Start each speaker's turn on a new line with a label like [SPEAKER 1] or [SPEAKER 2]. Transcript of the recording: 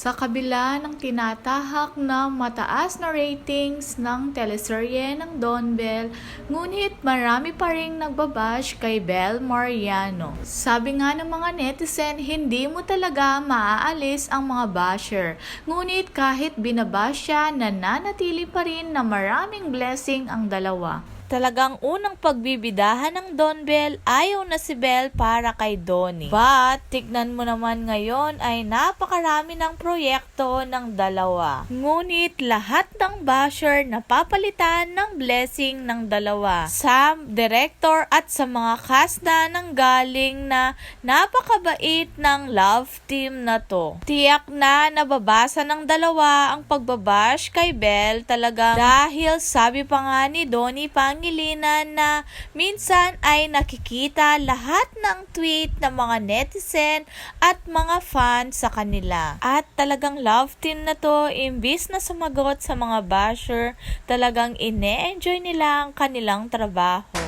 [SPEAKER 1] Sa kabila ng tinatahak na mataas na ratings ng teleserye ng Don Bell, ngunit marami pa rin nagbabash kay Bel Mariano. Sabi nga ng mga netizen, hindi mo talaga maaalis ang mga basher. Ngunit kahit binabash siya, nananatili pa rin na maraming blessing ang dalawa. Talagang unang pagbibidahan ng Don Bell, ayaw na si Bell para kay Donnie. But, tignan mo naman ngayon ay napakarami ng proyekto ng dalawa. Ngunit lahat ng basher napapalitan ng blessing ng dalawa. Sa director at sa mga cast na nang galing na napakabait ng love team na to. Tiyak na nababasa ng dalawa ang pagbabash kay Bell talaga dahil sabi pa nga ni Donnie Pangilinan na minsan ay nakikita lahat ng tweet ng mga netizen at mga fans sa kanila. At talagang love team na to, imbis na sumagot sa mga basher, talagang ine-enjoy nila ang kanilang trabaho.